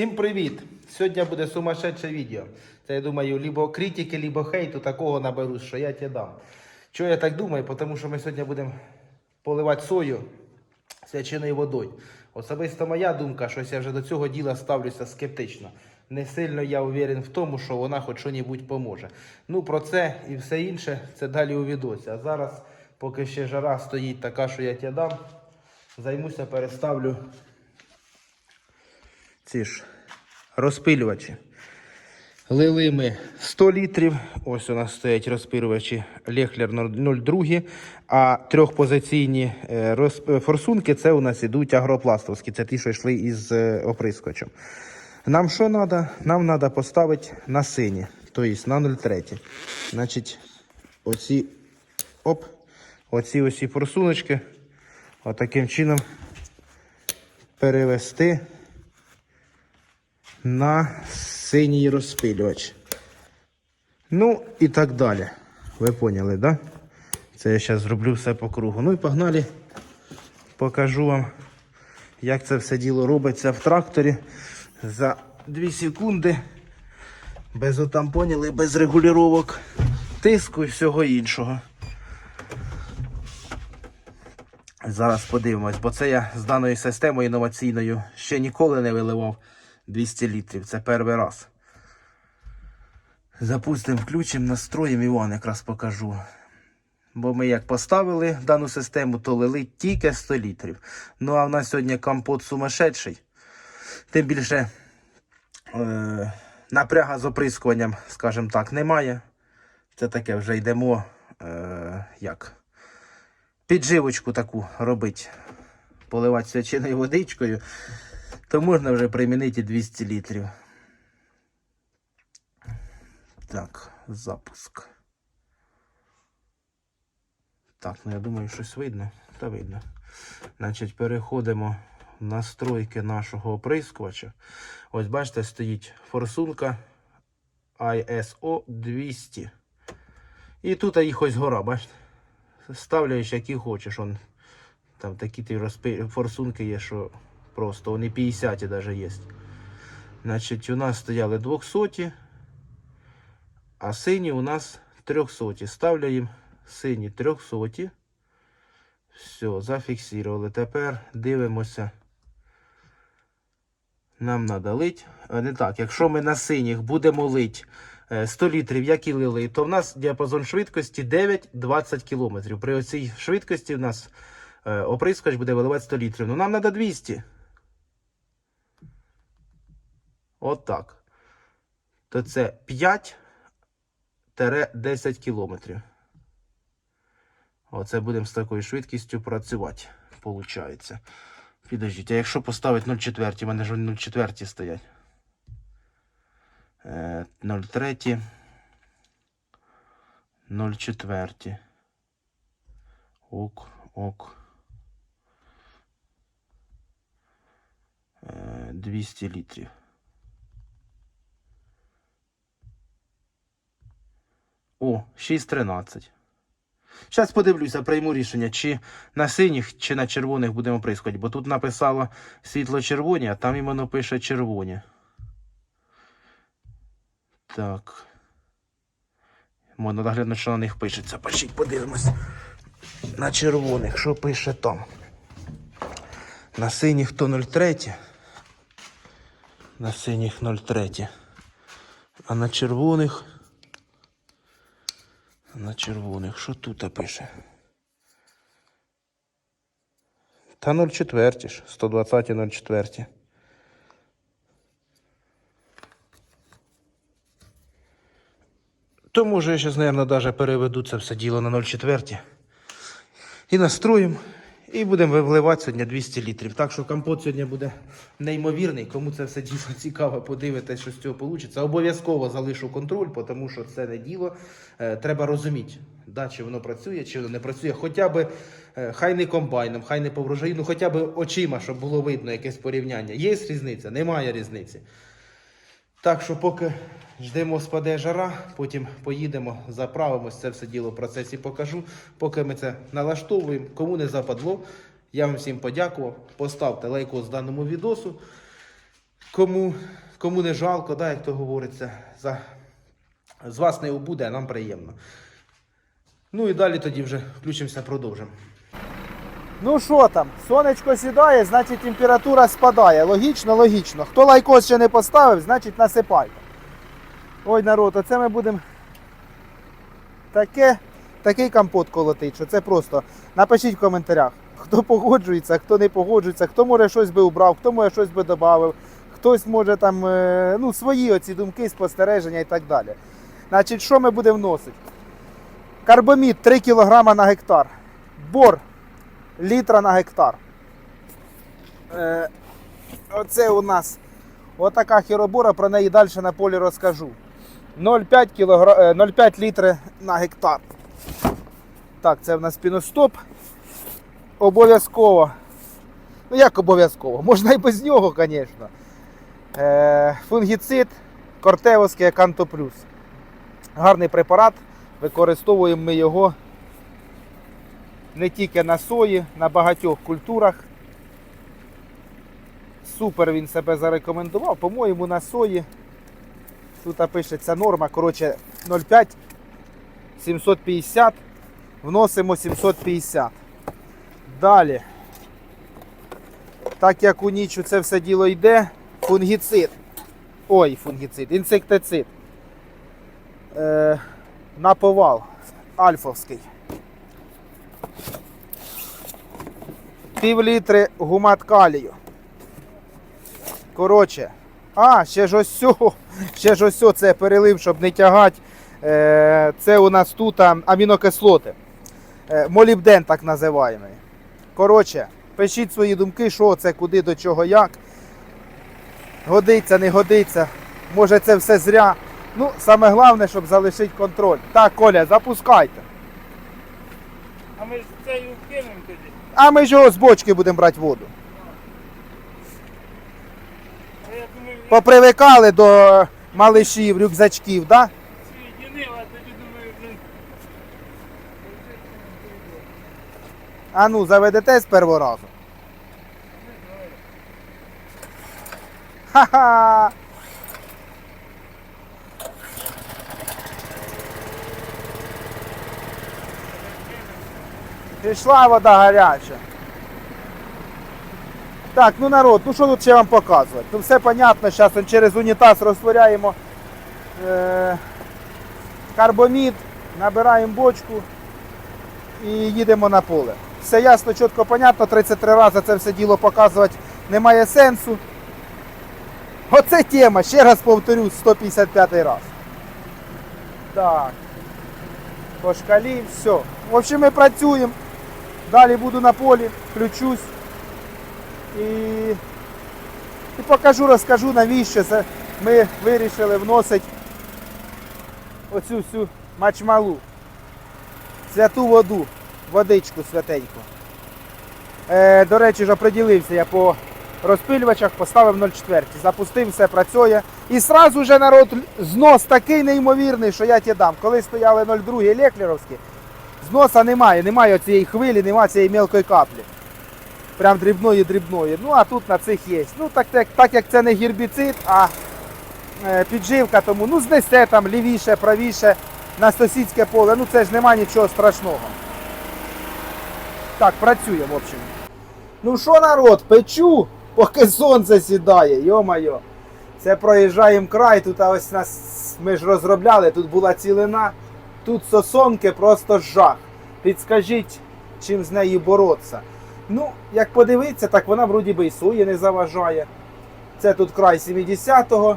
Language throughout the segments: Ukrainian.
Всім привіт! Сьогодні буде сумасшедше відео. Це я думаю, либо критики, либо хейту такого наберу, що я тебе дам. Чого я так думаю? Тому що ми сьогодні будемо поливати сою свяченою водою. Особисто моя думка, щось я вже до цього діла ставлюся скептично. Не сильно я уверен в тому, що вона хоч що-небудь поможе. Ну про це і все інше це далі у відосі. А зараз, поки ще жара стоїть така, що я тебе дам, займуся, переставлю ці ж розпилювачі. Лили ми 100 літрів. Ось у нас стоять розпилювачі Лехлер 02, а трьохпозиційні е, форсунки це у нас ідуть агропластовські. Це ті, що йшли із е, оприскувачем. Нам що треба? Нам треба поставити на сині, тобто на 03. Значить, оці, оп, оці ось форсуночки отаким чином перевести на синій розпилювач. Ну і так далі. Ви поняли, да? Це я зараз зроблю все по кругу. Ну і погнали. Покажу вам, як це все діло робиться в тракторі за 2 секунди. Без отампоняли, без регулювання тиску і всього іншого. Зараз подивимось, бо це я з даною системою інноваційною ще ніколи не виливав 200 літрів. Це перший раз. Запустимо, включимо, настроїмо Іван якраз покажу. Бо ми як поставили дану систему, то лили тільки 100 літрів. Ну а в нас сьогодні компот сумасшедший. Тим більше е, напряга з оприскуванням, скажімо так, немає. Це таке вже йдемо е, як підживочку таку робити, поливати свяченою водичкою, то можна вже примінити 200 літрів. Так, запуск. Так, ну я думаю, щось видно. Та видно. Значить, переходимо в настройки нашого оприскувача. Ось бачите, стоїть форсунка ISO 200. І тут їх ось гора, бачите? ставляєш, які хочеш. Он, там такі ті розпи... форсунки є, що просто вони 50 навіть є. Значить, у нас стояли 200, а сині у нас 300. Ставляємо сині 300. Все, зафіксували. Тепер дивимося. Нам треба лить. Не так, якщо ми на синіх будемо лить е, 100 літрів, як і лили, то в нас діапазон швидкості 9-20 км. При оцій швидкості в нас е, оприскувач буде виливати 100 літрів. Ну нам треба 200. От так. То це 5-10 км. Оце будемо з такою швидкістю працювати. Получається. Підождіть, а якщо поставити 0,4, у мене ж вони 0,4 стоять. Е, 0,3. 0,4. Ок, ок. Е, 200 літрів. О, 6,13. Зараз подивлюся, прийму рішення, чи на синіх, чи на червоних будемо прискати, бо тут написало світло-червоні, а там іменно пише червоні. Так. Можна доглянути, що на них пишеться. Пишіть, подивимось. На червоних, що пише там. На синіх то 03. На синіх 03. А на червоних. На червоних. Що тут пише? Та 04 ж. 120 04. То може я зараз, мабуть, навіть переведу це все діло на 0,4. І настроїмо. І будемо вливати сьогодні 200 літрів. Так що компот сьогодні буде неймовірний. Кому це все діло цікаво, подивитися, що з цього вийде. Обов'язково залишу контроль, тому що це не діло. Е, треба розуміти, да, чи воно працює, чи воно не працює. Хоча б е, хай не комбайном, хай не по ну хоча б очима, щоб було видно якесь порівняння. Є різниця? Немає різниці. Так що поки ждемо, спаде жара, потім поїдемо, заправимось, це все діло в процесі покажу. Поки ми це налаштовуємо, кому не западло, я вам всім подякував. Поставте лайкос даному відосу. Кому, кому не жалко, да, як то говориться, за, з вас не убуде, а нам приємно. Ну і далі тоді вже включимося, продовжимо. Ну що там, сонечко сідає, значить температура спадає. Логічно, логічно. Хто лайкос ще не поставив, значить насипайте. Ой, народ, оце ми будемо таке, такий компот колотить, що це просто. Напишіть в коментарях, хто погоджується, хто не погоджується, хто може щось би убрав, хто може щось би додав, хтось може там е, ну, свої оці думки, спостереження і так далі. Значить, що ми будемо вносити? Карбомід 3 кг на гектар. Бор літра на гектар. Е, оце у нас отака хіробора, про неї далі на полі розкажу. 0,5 кілогра... е, 0,5 літри на гектар. Так, це в нас піностоп. Обов'язково. Ну як обов'язково? Можна і без нього, звісно. Е, фунгіцид Кортевовський Аканто Плюс. Гарний препарат. Використовуємо ми його не тільки на сої, на багатьох культурах. Супер він себе зарекомендував. По-моєму, на сої. Тут пишеться норма. Коротше, 0,5 750. Вносимо 750. Далі. Так як у ніч це все діло йде, фунгіцид. Ой, фунгіцид, інсектицид. Е, на повал. Альфовський. Пів літри гумат калію. Коротше. А, ще ж ось сьо, ще ж ось це перелив, щоб не тягати. Е, це у нас тут амінокислоти. Е, молібден так називаємо. Коротше, пишіть свої думки, що це, куди, до чого, як. Годиться, не годиться. Може це все зря. Ну, саме головне, щоб залишити контроль. Так, Коля, запускайте. А ми ж цею кинемо тоді. А ми ж його з бочки будемо брати воду. Попривикали до малишів, рюкзачків, блин. А ну, заведете з першого разу. Ха-ха! Пішла вода гаряча. Так, ну народ, ну що тут ще вам показувати? Ну все понятно, зараз через унітаз розтворяємо е- карбомід, набираємо бочку і їдемо на поле. Все ясно, чітко, понятно, 33 рази це все діло показувати немає сенсу. Оце тема, ще раз повторюсь, 155 раз. Так. По шкалі, все. В общем, ми працюємо. Далі буду на полі, включусь і, і покажу, розкажу, навіщо це ми вирішили вносити оцю всю мачмалу святу воду, водичку святеньку. Е, до речі, ж оприділився я по розпилювачах, поставив 0,4. Запустив, все працює. І сразу же народ знос такий неймовірний, що я ті дам. Коли стояли 0,2 леклеровські, зноса немає, немає цієї хвилі, немає цієї мелкої каплі. Прям дрібної дрібної. Ну а тут на цих є. Ну так, так, так як це не гербіцид, а е, підживка, тому ну знесе там лівіше, правіше на сусідське поле. Ну це ж нема нічого страшного. Так, працює, в общем. Ну що, народ, печу, поки сонце сідає, йо-моє. Це проїжджаємо край, тут ось нас ми ж розробляли, тут була цілина, тут сосонки просто жах. Підскажіть, чим з нею боротися. Ну, як подивитися, так вона вроді би і сої не заважає. Це тут край 70-го.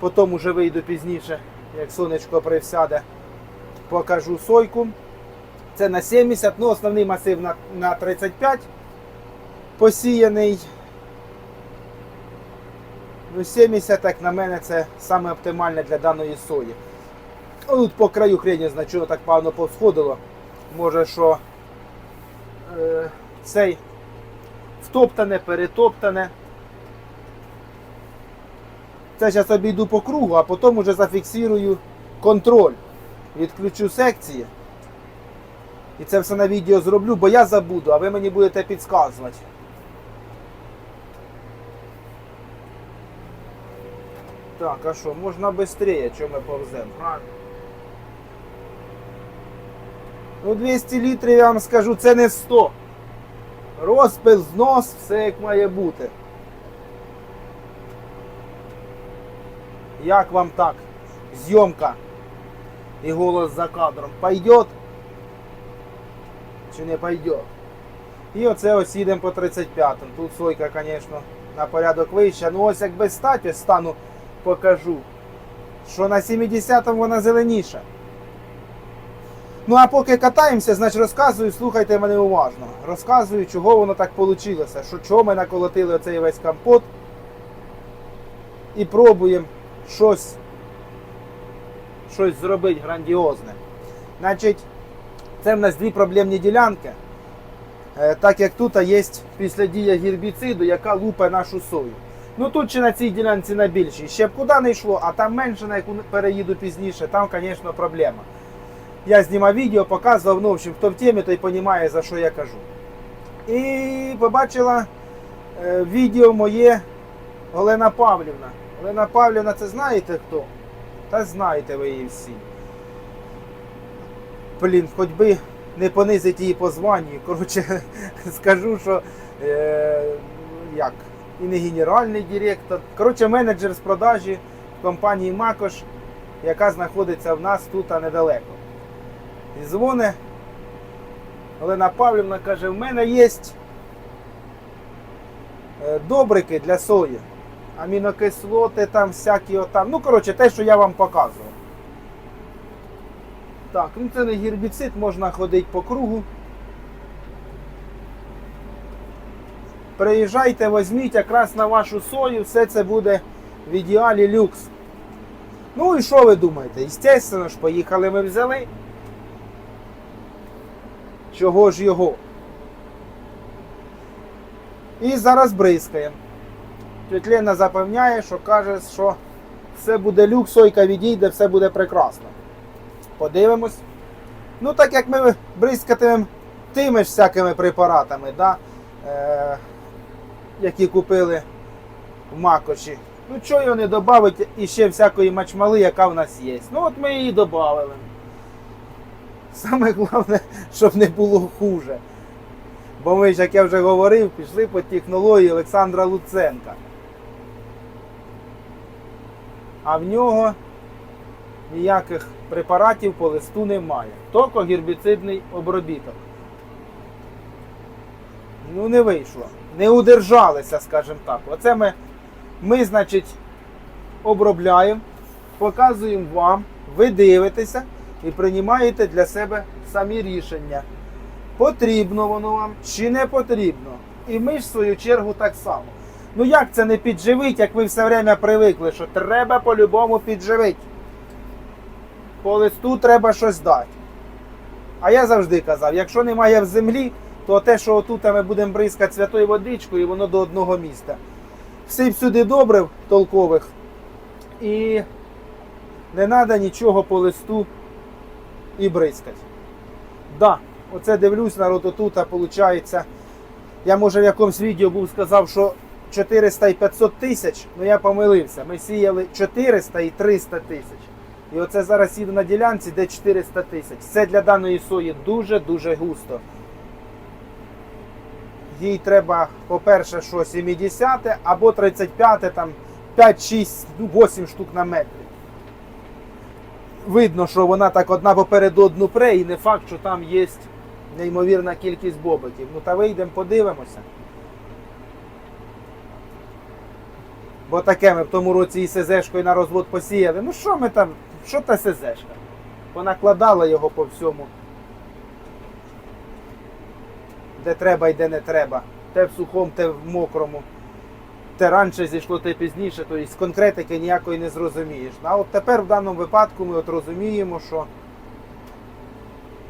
Потім уже вийду пізніше, як сонечко привсяде. Покажу сойку. Це на 70, ну основний масив на, на 35 посіяний. Ну, 70, як на мене, це саме оптимальне для даної сої. Ну, Тут по краю хрені значно так певно повсходило. Може, що е, цей втоптане, перетоптане. Це зараз обійду по кругу, а потім уже зафіксую контроль. Відключу секції. І це все на відео зроблю, бо я забуду, а ви мені будете підказувати. Так, а що, можна швидше, чому ми повземо? Правильно. Ну 200 літрів, я вам скажу, це не 100. Розпил, знос, все як має бути. Як вам так? Зйомка і голос за кадром. Пойдет? Чи не пойдет? І оце ось їдемо по 35-м. Тут сойка, звісно, на порядок вища. Ну ось якби стать, ось стану покажу. Що на 70-му вона зеленіша. Ну а поки катаємося, значить розказую, слухайте мене уважно. Розказую, чого воно так вийшло, що чого ми наколотили оцей весь компот. І пробуємо щось, щось зробити грандіозне. Значить, це в нас дві проблемні ділянки. Е, Так як тут є після дія гербіциду, яка лупає нашу сою. Ну тут чи на цій ділянці найбільшій. Ще б куди не йшло, а там менше, на яку переїду пізніше, там, звісно, проблема. Я знімав відео, показував, ну, в общем, хто в темі, той розуміє, за що я кажу. І побачила е, відео моє Олена Павлівна. Олена Павлівна, це знаєте хто? Та знаєте ви її всі. Блін, хоч би не понизити її по званню. Коротше, скажу, що е, як, і не генеральний директор. Коротше, менеджер з продажі компанії Макош, яка знаходиться в нас тут а недалеко. І дзвоне. Олена Павлівна каже, в мене є е, добрики для сої. Амінокислоти там всякі отам. Ну, коротше, те, що я вам показував. Так, ну це не гербіцид, можна ходити по кругу. Приїжджайте, візьміть якраз на вашу сою, все це буде в ідеалі люкс. Ну і що ви думаєте? Естественно ж, поїхали ми взяли. Чого ж його? І зараз бризкаємо. Лена запевняє, що каже, що все буде люкс, сойка відійде, все буде прекрасно. Подивимось. Ну, так як ми бризкатимемо тими ж всякими препаратами, да? е- які купили в Макоші. Ну, чого його не додати іще всякої мачмали, яка в нас є. Ну, от ми її додали. Саме головне, щоб не було хуже. Бо ми ж, як я вже говорив, пішли по технології Олександра Луценка. А в нього ніяких препаратів по листу немає. Тільки гербіцидний обробіток. Ну, не вийшло. Не удержалися, скажімо так. Оце ми, ми, значить, обробляємо, показуємо вам, ви дивитеся і приймаєте для себе самі рішення. Потрібно воно вам чи не потрібно. І ми ж в свою чергу так само. Ну як це не підживить, як ви все время привикли, що треба по-любому підживити. По листу треба щось дати. А я завжди казав, якщо немає в землі, то те, що отут ми будемо бризкати святою водичкою, воно до одного міста. Всі всюди добрив толкових. І не треба нічого по листу і бризкати. Да, оце дивлюсь народ отут, а виходить. Я може в якомусь відео був сказав, що 400 і 500 тисяч, ну я помилився. Ми сіяли 400 і 300 тисяч. І оце зараз їду на ділянці, де 400 тисяч. Це для даної сої дуже-дуже густо. Їй треба, по-перше, що 70 або 35, там 5-6, ну 8 штук на метрі. Видно, що вона так одна попереду одну пре, і не факт, що там є неймовірна кількість бобиків. Ну та вийдемо, подивимося. Бо таке ми в тому році і СЗшкою на розвод посіяли. Ну що ми там, що та СЗшка? Понакладала його по всьому. Де треба і де не треба. Те в сухому, те в мокрому. Те раніше зійшло, те пізніше, тобто з конкретики ніякої не зрозумієш. А от тепер в даному випадку ми от розуміємо, що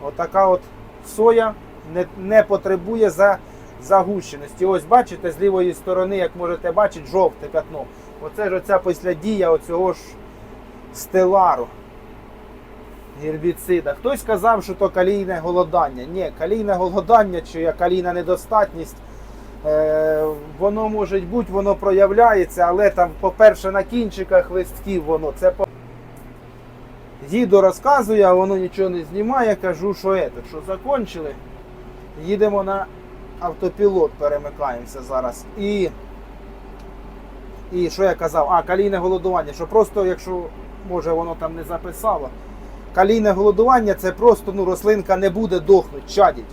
отака от соя не, не потребує за, загущеності. Ось бачите, з лівої сторони, як можете бачити, жовте пятно. Оце ж оця після дія оцього ж стелару. Гербіцида. Хтось казав, що то калійне голодання. Ні, калійне голодання чи калійна недостатність. Е, воно може бути, воно проявляється, але там, по-перше, на кінчиках листків воно це по. Їду розказує, а воно нічого не знімає. Кажу, що це, що закончили. Їдемо на автопілот, перемикаємося зараз. І, і що я казав? А, калійне голодування. Що просто, якщо може воно там не записало, калійне голодування це просто ну, рослинка не буде дохнуть, чадіть.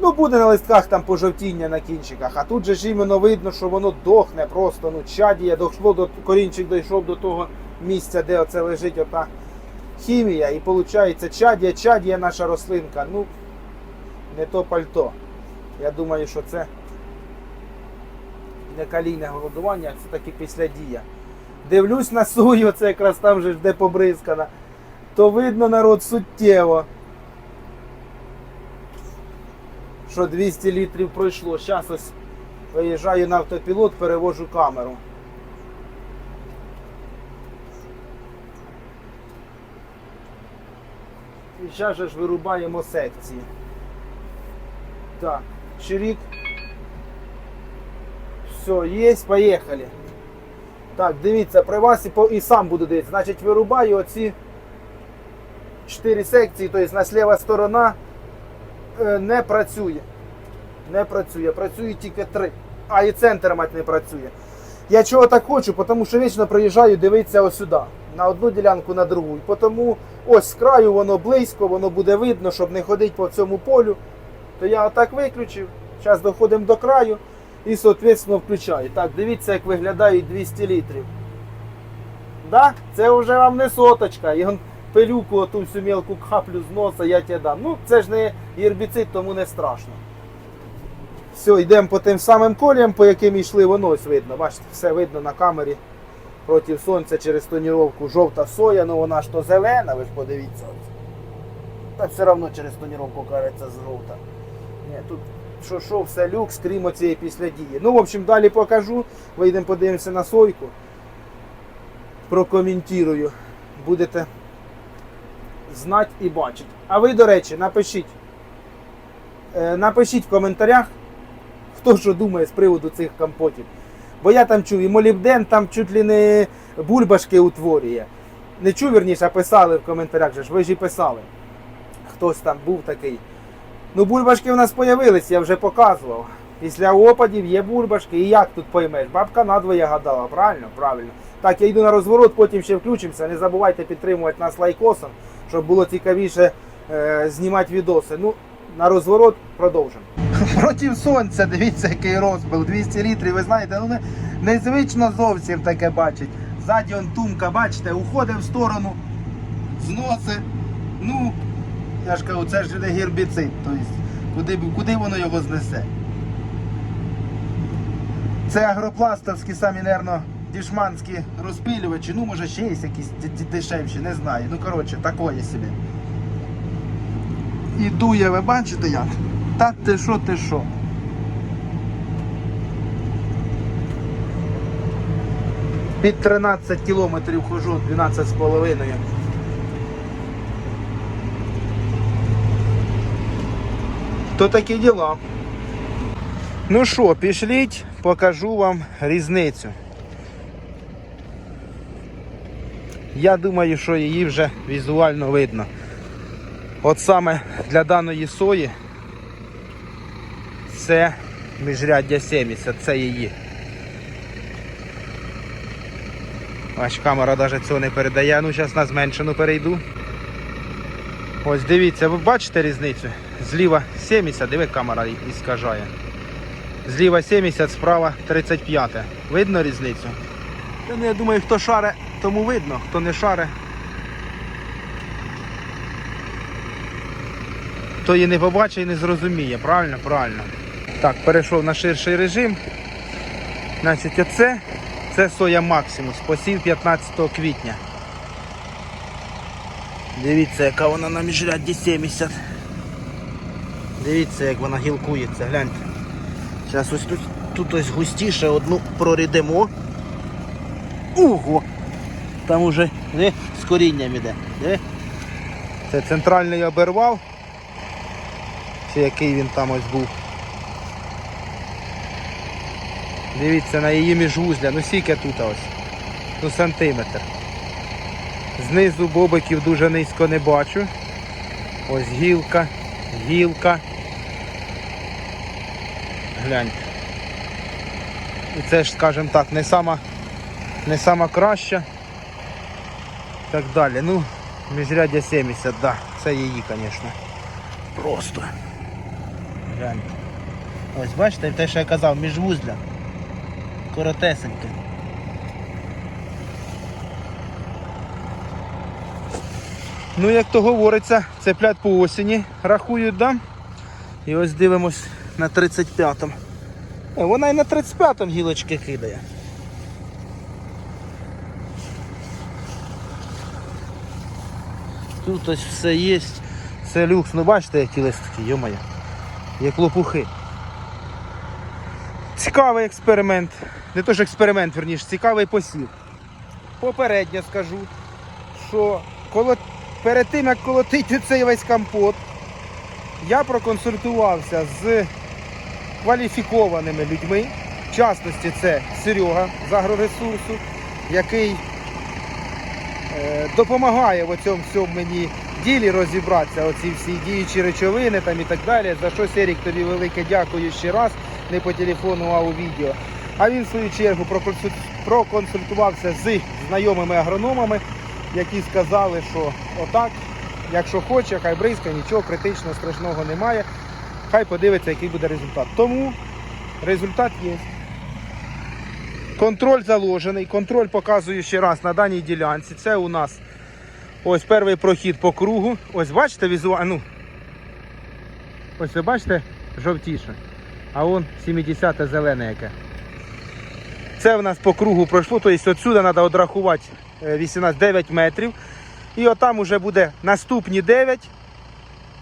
Ну, буде на листках там пожовтіння на кінчиках, а тут же ж іменно видно, що воно дохне просто, ну, чадіє, дійшло до корінчик дійшов до того місця, де оце лежить ота хімія, і виходить чадіє, чадіє наша рослинка. Ну, не то пальто. Я думаю, що це не калійне голодування, це таки після дія. Дивлюсь на сою, це якраз там же де побризкана, то видно народ суттєво. Що 200 літрів пройшло. Зараз ось виїжджаю на автопілот, перевожу камеру. І зараз же ж вирубаємо секції. Так, чирік. Все, є, поїхали. Так, дивіться, при вас і, по, і сам буду дивитися. Значить, вирубаю оці 4 секції, тобто на ліва сторона е, не працює. Не працює, працює тільки 3. А і центр мать не працює. Я чого так хочу, тому що вічно приїжджаю дивитися сюди. На одну ділянку, на другу. Тому ось з краю воно близько, воно буде видно, щоб не ходити по цьому полю. То я отак виключив. Зараз доходимо до краю і, соответственно, включаю. Так, дивіться, як виглядають 200 літрів. Да? Це вже вам не соточка. Пилюку, оту всю мелку каплю з носа я тебе дам. Ну, це ж не гербіцид, тому не страшно. Все, йдемо по тим самим коліям, по яким йшли, воно ось видно. Бачите, все видно на камері проти сонця через тоніровку жовта соя, ну вона ж то зелена, ви ж подивіться. Та все одно через тоніровку кажеться жовта. Ні, тут що що, все люкс, крім оцієї після дії. Ну, в общем, далі покажу. Вийдемо, подивимося на сойку. Прокоментую. Будете знати і бачити. А ви, до речі, напишіть. Е, напишіть в коментарях, хто що думає з приводу цих компотів. Бо я там чув, і молібден там чуть ли не бульбашки утворює. Не чув, вірніше, а писали в коментарях, же ж, ви ж і писали. Хтось там був такий. Ну, бульбашки в нас з'явились, я вже показував. Після опадів є бульбашки. І як тут поймеш? Бабка надвоє гадала, правильно? Правильно. Так, я йду на розворот, потім ще включимося. Не забувайте підтримувати нас лайкосом, щоб було цікавіше е, знімати відоси. Ну, на розворот продовжимо. Проти сонця, дивіться, який розпил. 200 літрів, ви знаєте, ну не, незвично зовсім таке бачить. Ззаді он тумка, бачите, уходить в сторону, зносить. Ну, я ж кажу, це ж не гербіцид. Тобто, куди, куди воно його знесе? Це агропластовські самі, нервно, дішманські розпилювачі. Ну, може ще є якісь дешевші, не знаю. Ну, коротше, такої собі. І дує, ви бачите як? Та ти що, ти що? Під 13 кілометрів хожу, 12 з половиною. То такі діла. Ну що, пішліть, покажу вам різницю. Я думаю, що її вже візуально видно. От саме для даної сої це міжряддя 70, це її. Аж камера навіть цього не передає. Ну, зараз на зменшену перейду. Ось дивіться, ви бачите різницю? Зліва 70, диви камера і скажає. Зліва 70, справа 35. Видно різницю? Та, ну, я думаю, хто шаре, тому видно, хто не шаре. То її не побачить і не зрозуміє, правильно? Правильно. Так, перейшов на ширший режим. Значить, оце це соя Максимус, посів 15 квітня. Дивіться, яка вона на міжрядді 70. Дивіться, як вона гілкується, гляньте. Зараз ось тут, тут ось густіше одну прорідемо. Ого! Там уже не, з корінням іде. Диви. Це центральний обервал. Чи який він там ось був. Дивіться на її міжвузля. Ну скільки тут ось. Ну сантиметр. Знизу бобиків дуже низько не бачу. Ось гілка, гілка. Гляньте. І це ж, скажімо так, не сама, не сама краща. Так далі. Ну, міжрядя 70, да. Це її, звісно. Просто. Гляньте. Ось бачите, те, що я казав, міжвузля. Коротесеньке. Ну, як то говориться, цеплят по осені рахують, да? І ось дивимось на 35-му. Е, Вона і на 35-му гілочки кидає. Тут ось все є. Це люкс. Ну бачите, які листки, йомає. Як лопухи. Цікавий експеримент. Не то ж експеримент, верніше, цікавий посів. Попередньо скажу, що коло... перед тим як колотити цей весь компот, я проконсультувався з кваліфікованими людьми. В частності це Серега з агроресурсу, який допомагає в цьому всьому мені ділі розібратися, оці всі діючі речовини там і так далі. За що Серік тобі велике дякую ще раз, не по телефону, а у відео. А він в свою чергу проконсультувався з знайомими агрономами, які сказали, що отак, якщо хоче, хай бризка, нічого критичного страшного немає. Хай подивиться, який буде результат. Тому результат є. Контроль заложений. Контроль показую ще раз на даній ділянці. Це у нас ось перший прохід по кругу. Ось бачите візуально. Ну, ось ви бачите жовтіше. А он 70-те зелене яке. Це в нас по кругу пройшло. Тобто отсюди треба одрахувати е, 18 9 метрів. І отам уже буде наступні 9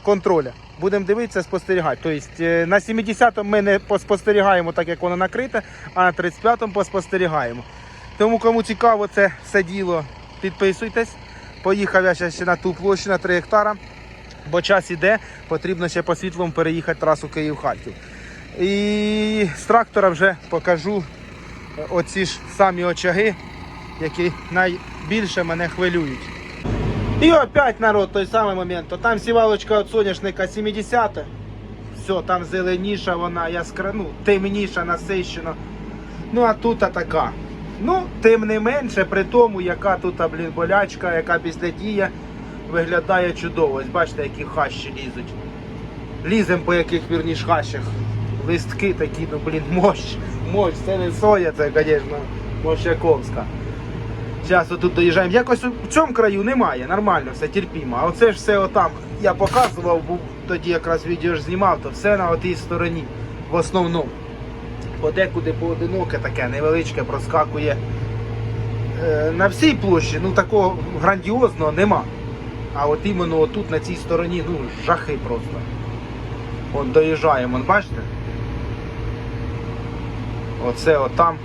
контроля. Будемо дивитися, спостерігати. Тобто е, на 70-му ми не поспостерігаємо так, як воно накрите, а на 35-му поспостерігаємо. Тому кому цікаво це все діло, підписуйтесь. Поїхав я ще на ту площу на 3 гектара, бо час іде, потрібно ще по світлому переїхати трасу Київ-Харків. І з трактора вже покажу е, оці ж самі очаги, які найбільше мене хвилюють. І опять народ, той самий момент. То там сівалочка від соняшника 70 Все, там зеленіша вона, яскра, ну, темніша, насищена. Ну а тут така. Ну, тим не менше, при тому, яка тут, блін, болячка, яка після дія виглядає чудово. Ось бачите, які хащі лізуть. Лізем по яких вірніш хащах. Листки такі, ну блін, мощ. Мощ. Це не соя, це, звісно, мощаковська. Зараз отут доїжджаємо. Якось у цьому краю немає, нормально, все терпімо. А оце ж все отам. Я показував, був тоді якраз відео ж знімав, то все на отій стороні. В основному. Подекуди поодиноке таке невеличке проскакує. Е, на всій площі ну такого грандіозного нема. А от іменно отут на цій стороні, ну, жахи просто. От доїжджаємо, бачите? Оце отам.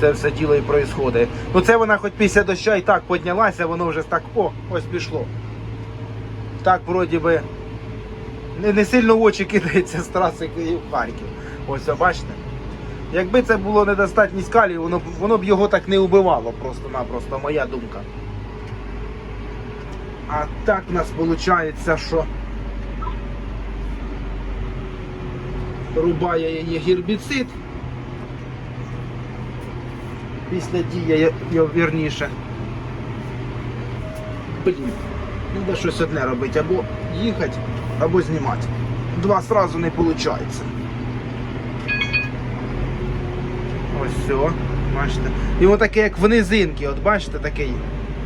Це все діло і происходить. Ну це вона хоч після доща і так піднялася, воно вже так, о, ось пішло. Так вроді би не, не сильно в очі кидається з траси Київ-Харків. Ось о, бачите. Якби це було недостатність калію, воно, воно б його так не убивало просто-напросто, моя думка. А так в нас виходить, що рубає її гербіцид. Після дії його вірніше. Блін, треба щось одне робити, або їхати, або знімати. Два сразу не виходить. Ось все, бачите. І таке, як в низинки, от бачите, такий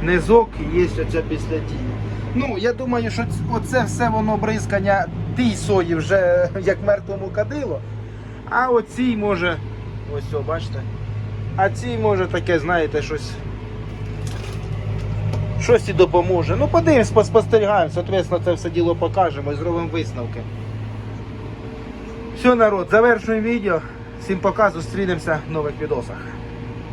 низок і є оця після дії. Ну, я думаю, що оце все воно бризкання тій сої вже як мертвому кадило. А оцій може, ось все, бачите. А ці може таке, знаєте, щось. Щось і допоможе. Ну, подивимось, поспостерігаємо, соответственно, це все діло покажемо і зробимо висновки. Все, народ, завершуємо відео. Всім пока, зустрінемося в нових відосах.